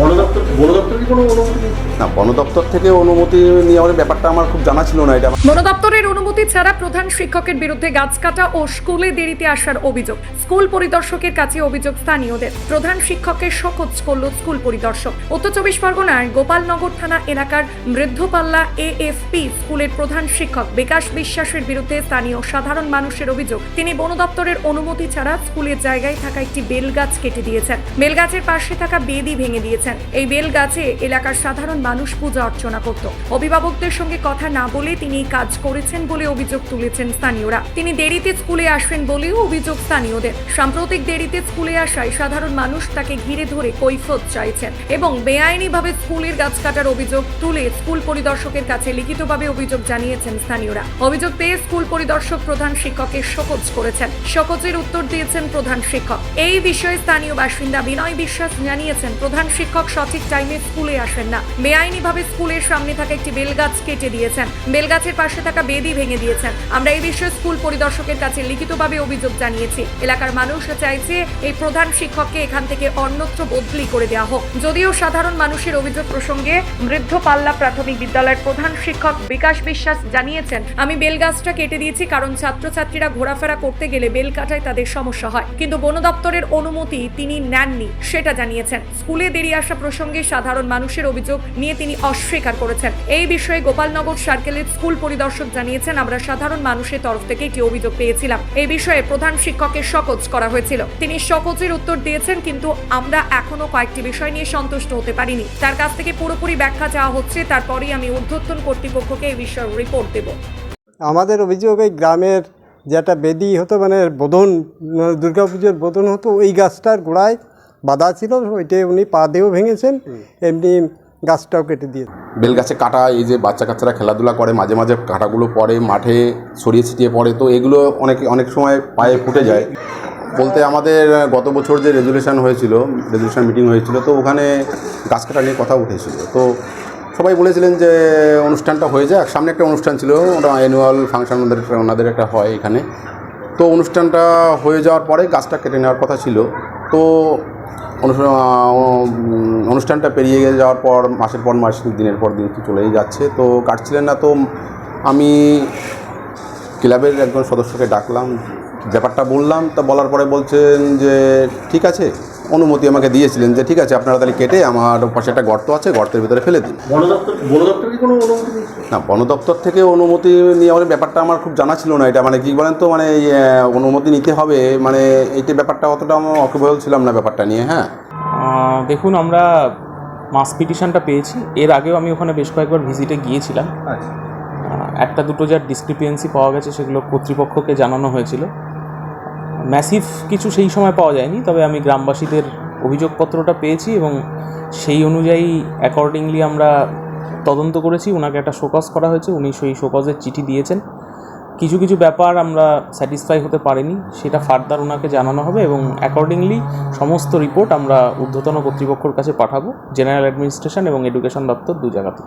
বন দপ্তর বন দপ্তর কি কোনো অনুমতি না বন দপ্তর থেকে অনুমতি নেওয়ার ব্যাপারটা আমার খুব জানা ছিল না এটা বন দপ্তরের অনুমতি ছাড়া প্রধান শিক্ষকের বিরুদ্ধে গাছ কাটা ও স্কুলে দেরিতে আসার অভিযোগ। স্কুল পরিদর্শকের কাছে অভিযোগ স্থানীয়দের। প্রধান শিক্ষককে শোকজ করল স্কুল পরিদর্শক। উত্তর চব্বিশ পরগনার গোপালনগর থানা এলাকার বৃদ্ধপাল্লা এএফপি স্কুলের প্রধান শিক্ষক বিকাশ বিশ্বাসের বিরুদ্ধে স্থানীয় সাধারণ মানুষের অভিযোগ। তিনি বন দপ্তরের অনুমতি ছাড়া স্কুলের জায়গায় থাকা একটি বেলগাছ কেটে দিয়েছেন। বেলগাছের পাশে থাকা বেদি ভেঙে দিয়েছেন। এই বেলগাছে এলাকার সাধারণ মানুষ পূজা অর্চনা করত। অভিভাবকদের সঙ্গে কথা না বলে তিনি কাজ করেছেন বলে অভিযোগ তুলেছেন স্থানীয়রা। তিনি দেরিতে স্কুলে আসবেন বলেও অভিযোগ স্থানীয়দের। সাম্প্রতিক দেরিতে স্কুলে আসায় সাধারণ মানুষ তাকে ঘিরে ধরে কৈফত চাইছেন এবং বেআইনিভাবে স্কুলের গাছ কাটার অভিযোগ তুলে স্কুল পরিদর্শকের কাছে লিখিতভাবে অভিযোগ জানিয়েছেন স্থানীয়রা। অভিযোগ পেয়ে স্কুল পরিদর্শক প্রধান শিক্ষকের শোকজ করেছেন। শোকজের উত্তর দিয়েছেন প্রধান শিক্ষক। এই বিষয়ে স্থানীয় বাসিন্দা বিনয় বিশ্বাস জানিয়েছেন প্রধান শিক্ষক সঠিক টাইমে স্কুলে আসেন না। বেআইনিভাবে স্কুলের সামনে থাকা একটি বেলগাছ কেটে দিয়েছেন। বেলগাছের পাশে থাকা বেদি ভেঙে দিয়েছেন। আমরা এই বিষয়ে স্কুল পরিদর্শকের কাছে লিখিতভাবে অভিযোগ জানিয়েছি। এলাকার মানুষ চাইছে এই প্রধান শিক্ষককে এখান থেকে অন্যত্র বদলি করে দেওয়া হোক। যদিও সাধারণ মানুষের অভিযোগ প্রসঙ্গে বৃদ্ধ পাল্লা প্রাথমিক বিদ্যালয়ের প্রধান শিক্ষক বিকাশ বিশ্বাস জানিয়েছেন, আমি বেলগাছটা কেটে দিয়েছি কারণ ছাত্রছাত্রীরা ঘোরাফেরা করতে গেলে বেল কাটায় তাদের সমস্যা হয়। কিন্তু বন দপ্তরের অনুমতি তিনি নেননি, সেটা জানিয়েছেন। স্কুলে দেরি আসা প্রসঙ্গে সাধারণ মানুষের অভিযোগ নিয়ে তিনি অস্বীকার করেছেন। এই বিষয়ে গোপালনগর সার্কেলের স্কুল পরিদর্শক জানিয়েছেন, আমরা সাধারণ মানুষের তরফ থেকে একটি অভিযোগ পেয়েছিলাম। এই বিষয়ে প্রধান শিক্ষকের শকজ করা হয়েছিল। তিনি শকজের উত্তর দিয়েছেন, কিন্তু আমরা এখনও কয়েকটি বিষয় নিয়ে সন্তুষ্ট হতে পারিনি। তার কাছ থেকে পুরোপুরি ব্যাখ্যা চাওয়া হচ্ছে, তারপরেই আমি ঊর্ধ্বতন কর্তৃপক্ষকে এই বিষয়ে রিপোর্ট দেব। আমাদের অভিযোগ, এই গ্রামের যেটা বেদি হতো মানে বোধন দুর্গা পুজোর বোধন হতো, ওই গাছটার গোড়ায় বাধা ছিল ওইটাই উনি পা দিয়েও ভেঙেছেন এমনি গাছটাও কেটে দিয়েছেন। বেলগাছে কাটা এই যে বাচ্চা কাচ্চারা খেলাধুলা করে মাঝে মাঝে কাঁটাগুলো পড়ে মাঠে ছড়িয়ে ছিটিয়ে পড়ে তো এগুলো অনেক অনেক সময় পায়ে ফুটে যায়। বলতে আমাদের গত বছর যে রেজুলেশন হয়েছিল রেজুলেশন মিটিং হয়েছিল তো ওখানে গাছ কাটা নিয়ে কথা উঠেছিল। তো সবাই বলেছিলেন যে অনুষ্ঠানটা হয়ে যাক। সামনে একটা অনুষ্ঠান ছিল ওটা অ্যানুয়াল ফাংশন ওদের ওনাদের একটা হয় এখানে। তো অনুষ্ঠানটা হয়ে যাওয়ার পরে গাছটা কেটে নেওয়ার কথা ছিল। তো অনুষ্ঠানটা পেরিয়ে গিয়ে যাওয়ার পর, মাসের পর মাস, দিনের পর দিন চলেই যাচ্ছে। তো কাটছিলেন না তো আমি ক্লাবের একজন সদস্যকে ডাকলাম। ব্যাপারটা বললাম তা বলার পরে বলছেন যে ঠিক আছে। অনুমতি আমাকে দিয়েছিলেন যে ঠিক আছে আপনারা তাহলে কেটে আমার পাশে একটা গর্ত আছে গর্তের ভিতরে ফেলে দিন। বন দপ্তর বন দপ্তর কি কোনো অনুমতি নেই না বন দপ্তর থেকে অনুমতি নেওয়ার ব্যাপারটা আমার খুব জানা ছিল না এটা মানে কি বলেন তো মানে অনুমতি নিতে হবে মানে এইটা ব্যাপারটা অতটা আমার অকেবল ছিলাম না ব্যাপারটা নিয়ে হ্যাঁ। দেখুন আমরা মাস পিটিশনটা পেয়েছি। এর আগেও আমি ওখানে বেশ কয়েকবার ভিজিটে গিয়েছিলাম। আচ্ছা। একটা দুটো যার ডিসক্রিপিয়েন্সি পাওয়া গেছে সেগুলো কর্তৃপক্ষকে জানানো হয়েছিল। ম্যাসিভ কিছু সেই সময় পাওয়া যায়নি, তবে আমি গ্রামবাসীদের অভিযোগপত্রটা পেয়েছি এবং সেই অনুযায়ী অ্যাকর্ডিংলি আমরা তদন্ত করেছি ওনাকে একটা শোকজ করা হয়েছে, উনি সেই শোকজের চিঠি দিয়েছেন। কিছু কিছু ব্যাপার আমরা স্যাটিসফাই হতে পারিনি, সেটা ফার্দার ওনাকে জানানো হবে এবং অ্যাকর্ডিংলি সমস্ত রিপোর্ট আমরা ঊর্ধ্বতন কর্তৃপক্ষের কাছে পাঠাবো জেনারেল অ্যাডমিনিস্ট্রেশন এবং এডুকেশন দপ্তর দু জায়গাতে